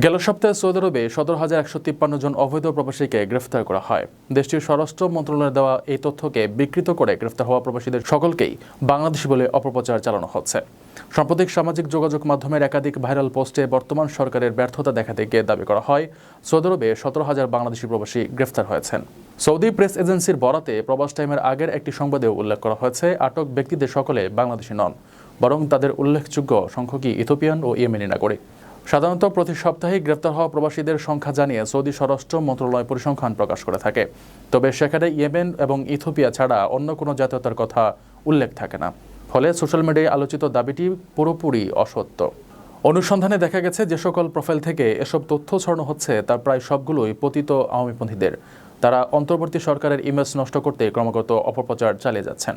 গেল সপ্তাহে সৌদি আরবে সতেরো হাজার একশো তিপ্পান্ন জন অবৈধ প্রবাসীকে গ্রেফতার করা হয়। দেশটির স্বরাষ্ট্র মন্ত্রণালয়ের দেওয়া এই তথ্যকে বিকৃত করে গ্রেফতার হওয়া প্রবাসীদের সকলকেই বাংলাদেশি বলে অপপ্রচার চালানো হচ্ছে। সাম্প্রতিক সামাজিক যোগাযোগ মাধ্যমের একাধিক ভাইরাল পোস্টে বর্তমান সরকারের ব্যর্থতা দেখাতে গিয়ে দাবি করা হয়, সৌদি আরবে সতেরো হাজার বাংলাদেশি প্রবাসী গ্রেফতার হয়েছেন। সৌদি প্রেস এজেন্সির বরাতে প্রবাস টাইমের আগের একটি সংবাদেও উল্লেখ করা হয়েছে, আটক ব্যক্তিদের সকলে বাংলাদেশি নন, বরং তাদের উল্লেখযোগ্য সংখ্যকই ইথোপিয়ান ও ইয়েমেনি নাগরিক। সাধারণত প্রতি সপ্তাহে গ্রেপ্তার হওয়া প্রবাসীদের সংখ্যা জানিয়ে সৌদি স্বরাষ্ট্র মন্ত্রণালয় পরিসংখ্যান প্রকাশ করে থাকে। তবে সেখানে ইয়েমেন এবং ইথোপিয়া ছাড়া অন্য কোনো জাতীয়তার কথা উল্লেখ থাকে না। ফলে সোশ্যাল মিডিয়ায় আলোচিত দাবিটি পুরোপুরি অসত্য। অনুসন্ধানে দেখা গেছে যে সকল প্রোফাইল থেকে এসব তথ্য ছড়ানো হচ্ছে তার প্রায় সবগুলোই পতিত আওয়ামীপন্থীদের তারা অন্তর্বর্তী সরকারের ইমেজ নষ্ট করতে ক্রমাগত অপপ্রচার চালিয়ে যাচ্ছেন।